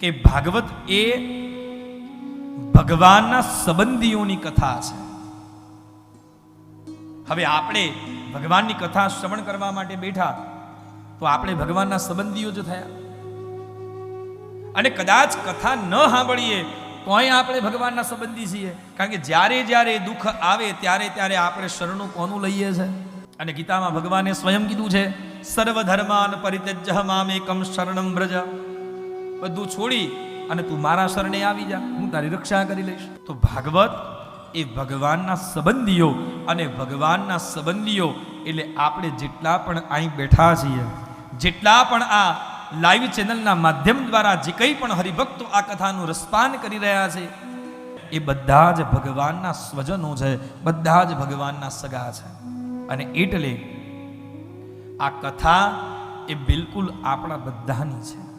કે ભાગવત એ ભગવાનના સંબંધીઓની કથા છે. હવે આપણે ભગવાનની કથા શ્રવણ કરવા માટે બેઠા તો આપણે ભગવાનના સંબંધીઓ જ થયા. અને કદાચ કથા ન સાંભળીએ તોય આપણે ભગવાનના સંબંધી છીએ. કારણ કે જ્યારે જ્યારે દુઃખ આવે ત્યારે ત્યારે આપણે શરણું કોનું લઈએ છે? અને ગીતામાં ભગવાને સ્વયં કીધું છે સર્વ ધર્માન પરિત્યજ્ય મામેકમ શરણમ બ્રજ બધું છોડી અને તું મારા શરણે આવી જા. હું તારી રક્ષા કરી લઈશ. તો ભાગવત એ ભગવાનના સંબંધીઓ અને ભગવાનના સંબંધીઓ એટલે આપણે જેટલા પણ અહીં બેઠા છીએ, જેટલા પણ આ લાઈવ ચેનલના માધ્યમ દ્વારા જે કંઈ પણ હરિભક્તો આ કથાનું રસપાન કરી રહ્યા છે, એ બધા જ ભગવાનના સ્વજનો છે, બધા જ ભગવાનના સગા છે. અને એટલે આ કથા એ બિલકુલ આપણા બધાની છે.